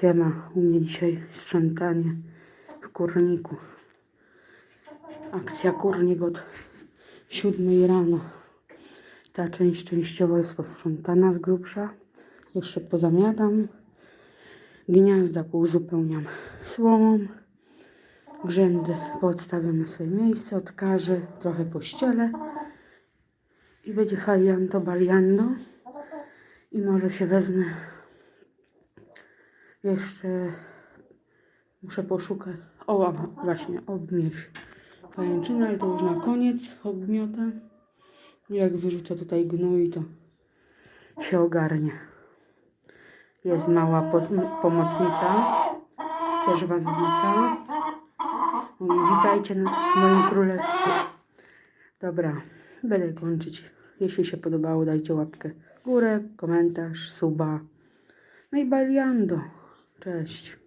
Siema, u mnie dzisiaj sprzątanie w kurniku. Akcja kurnik od 7 rano. Ta część częściowo jest posprzątana z grubsza. Jeszcze pozamiatam. Gniazda pouzupełniam słomą. Grzędy poodstawiam na swoje miejsce, odkażę, trochę pościelę. I będzie falianto baliando. I może się wezmę jeszcze muszę poszukać. O, właśnie, obmieś. Pajęczyna, ale to już na koniec obmiotę. Jak wyrzucę tutaj gnój, to się ogarnie. Jest mała po pomocnica. Też Was wita. Mówi, witajcie na moim królestwie. Dobra, będę kończyć. Jeśli się podobało, dajcie łapkę górę, komentarz, suba. No i baliando. Cześć.